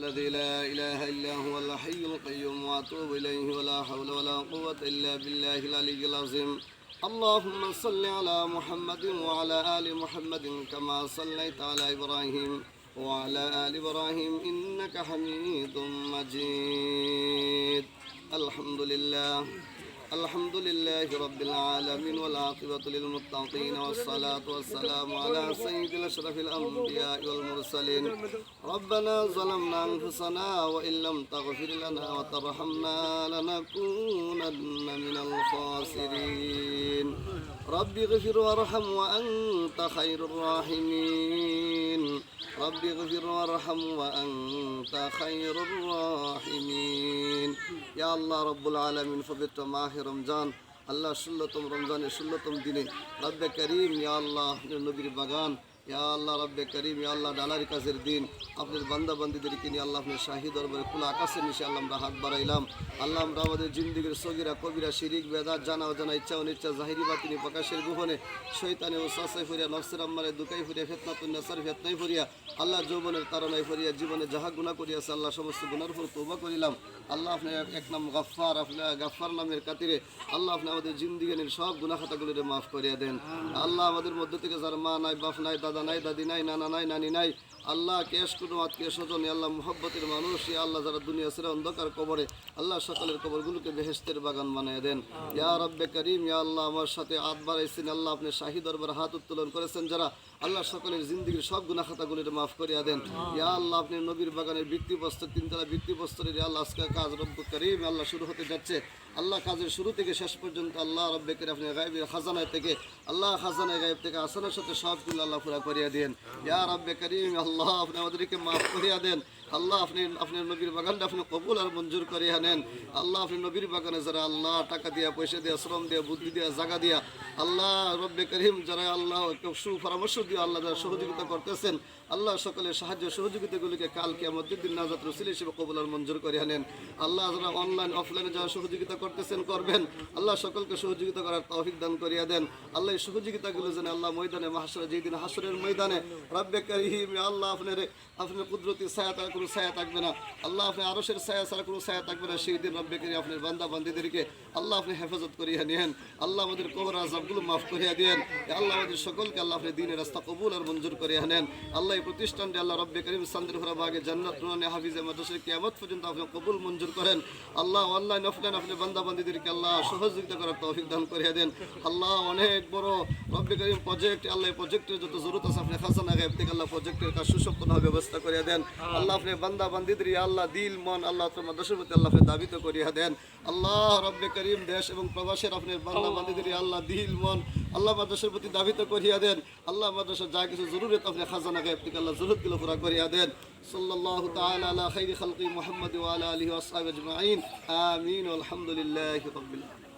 الذي لا إله إلا هو الحي القيوم وأتوب إليه ولا حول ولا قوة إلا بالله العلي العظيم. اللهم صل على محمد وعلى آل محمد كما صليت على إبراهيم وعلى آل إبراهيم إنك حميد مجيد. الحمد لله. الحمد لله رب العالمين والعاقبة للمتقين والصلاة والسلام على سيد الأشرف الأنبياء والمرسلين. ربنا ظلمنا أنفسنا وإن لم تغفر لنا وترحمنا لنكونن من الخاسرين. رب اغفر وارحم وأنت خير الراحمين رب اغفر وارحم وأنت خير الراحمين يا الله رب العالمين পবিত্র মাহে রমজান আল্লাহ ষোলোতম রমজানের ষোলোতম দিনে রব্বে করিম ইয়া আল্লাহ আপনার নবীর বাগান ইয়া আল্লাহ রব্বে করিম, ইয়া আল্লাহ ডালারি কাজের দিন। আপনার বান্দা বান্দিদেরকে নিয়ে আল্লাহ আপনার শাহী দরবারে খোলা আকাশের নিচে আল্লাহ আমরা হাত বাড়াইলাম। আল্লাহ আমরা আমাদের জিন্দিগির সগিরা, কবিরা, শিরিক, বেদাত জানা অজানা ইচ্ছা অনিচ্ছা জাহিরি বাতিনি, প্রকাশের গোপনে শৈতানে ও সাসাই ফরিয়া নফসের আম্মারে দুকাই ফরিয়া, ফেতনাতুন নাসার ফেতনাই ফরিয়া আল্লাহ যৌবনের তারনাই ফরিয়া, জীবনে যাহা গুণা করিয়াছে, আল্লাহ সমস্ত গুণার উপর তৌবা করিলাম। আল্লাহ আপনার এক- নাম গাফফার, আপনার গাফফার নামের কাতিরে আল্লাহ আপনি আমাদের জিন্দিগানির সব গুণা খাতাগুলিরে মাফ করিয়া দেন। আল্লাহ আমাদের মধ্যে থেকে যার মা নাই, বাপ নাই, দাদা নাই দাদি নাই নানা নাই নানি নাই আল্লাহ কেশ কোনো আত্মীয় স্বজন আল্লাহ মোহব্বতের মানুষ আল্লাহ যারা দুনিয়া ছেড়ে অন্ধকার কবরে, আল্লাহ সকালের কবরগুলোকে বেহেস্তের বাগান বানিয়ে দেন। ইয়া রব্বে করিম, ইয়া আল্লাহ আমার সাথে হাত বাড়াইছেন, আল্লাহ আপনি শাহী দরবার হাত উত্তোলন করেছেন যারা আল্লাহ সকলের জিন্দিগির সব গুণা খাতাগুলির মাফ করিয়া দেন। ইয়া আল্লাহ আপনি নবীর বাগানের বৃত্তি বস্ত্র, তিনতলা বৃত্তি বস্ত্রের আল্লাহ আজকে কাজ রব্ব করিম আল্লাহ শুরু হতে যাচ্ছে। আল্লাহ কাজের শুরু থেকে শেষ পর্যন্ত আল্লাহ রব্বে করে আপনি গায়েবের খাজানায় থেকে, আল্লাহ খাজানায় গায়েব থেকে আসানের সাথে সবগুলো আল্লাহ পুরা করিয়া দেন ইয়া রব্বে করিম আল্লাহ আপনি আমাদেরকে মাফ করিয়া দেন। আল্লাহ আপনি আপনার নবীর বাগানটা আপনি কবুল আর মঞ্জুর করিয়া নেন। আল্লাহ আপনি নবীর বাগানে যারা আল্লাহ টাকা দিয়া, পয়সা দিয়া, শ্রম দিয়া, বুদ্ধি দিয়া, জায়গা দিয়া, আল্লাহ রব্বে করিম যারা আল্লাহ সুপরামর্শ দিয়ে আল্লাহ যারা সহযোগিতা করতেছেন, আল্লাহ সকলের সাহায্য সহযোগিতাগুলিকে কালকে আমাদের দিন নাজাত রসিল হিসেবে কবুল আর মঞ্জুর করিয়া নেন। আল্লাহ যারা অনলাইন অফলাইনে যারা সহযোগিতা করতেছেন, করবেন, আল্লাহ সকলকে সহযোগিতা করার তৌফিক দান করিয়া দেন। আল্লাহ এই সহযোগিতাগুলো যেন আল্লাহ ময়দানে মাহাসরে যেই দিন হাসরের ময়দানে, রব্বে করিম, আল্লাহ আপনার আপনার কুদরতি ছায়া তার কোনো ছায়া থাকবে না। আল্লাহ আপনি আরশের ছায়া ছাড়া কোনো ছায়া থাকবে না। সেই দিন রব্বে করিম আপনার বান্দা বান্দিদেরকে আল্লাহ আপনি হেফাজত করিয়া নেন আল্লাহ আমাদের কবর আজাবগুলো মাফ করিয়া দেন আল্লাহ আমাদের সকলকে আল্লাহ আপনি দিনের রাস্তা কবুল আর মঞ্জুর করিয়া নেন। আল্লাহ এই প্রতিষ্ঠানটি আল্লাহ রব্বে করিম সান্দিরপুরা বাগে জান্নাত নুরানি হাফিজে মাদ্রাসার কিয়ামত পর্যন্ত আপনি কবুল মঞ্জুর করেন। আল্লাহ অনলাইন অফলাইন আপনি বান্দা বান্দিদেরকে আল্লাহ সহযোগিতা করার তৌফিক দান করিয়া দেন। আল্লাহ অনেক বড় রব্বে করিম প্রজেক্ট আল্লাহ এই প্রজেক্টের যত জরুরত আছে আপনি খাজানা গায়েব থেকে আল্লাহ প্রজেক্টের কাজ সুসম্পন্ন ব্যবস্থা করিয়া দেন। আল্লাহ আপনি বান্দা বান্দিদের আল্লাহ দিল মন আল্লাহ তোমার দেশের প্রতি আল্লাহ দাবিত করিয়া দেন। আল্লাহ রব্বে করিম দেশ এবং প্রবাসের আপনি বান্দা বান্দিদের আল্লাহ দিল মন আল্লাহ মাদ্রাসার প্রতি দাবিত করিয়া দেন। আল্লাহ মাদ্রাসার যা কিছু জরুরত আপনি খাজানা গায়েব থেকে আল্লাহ জরুরতগুলো পুরা করিয়া দেন। সাল্লাল্লাহু তাআলা আলা খাইরি খালকি মুহাম্মদ ওয়া আলা আলিহি ওয়া আসহাবিহি আজমাইন। আমিন। আলহামদুলিল্লাহি রাব্বিল আলামিন।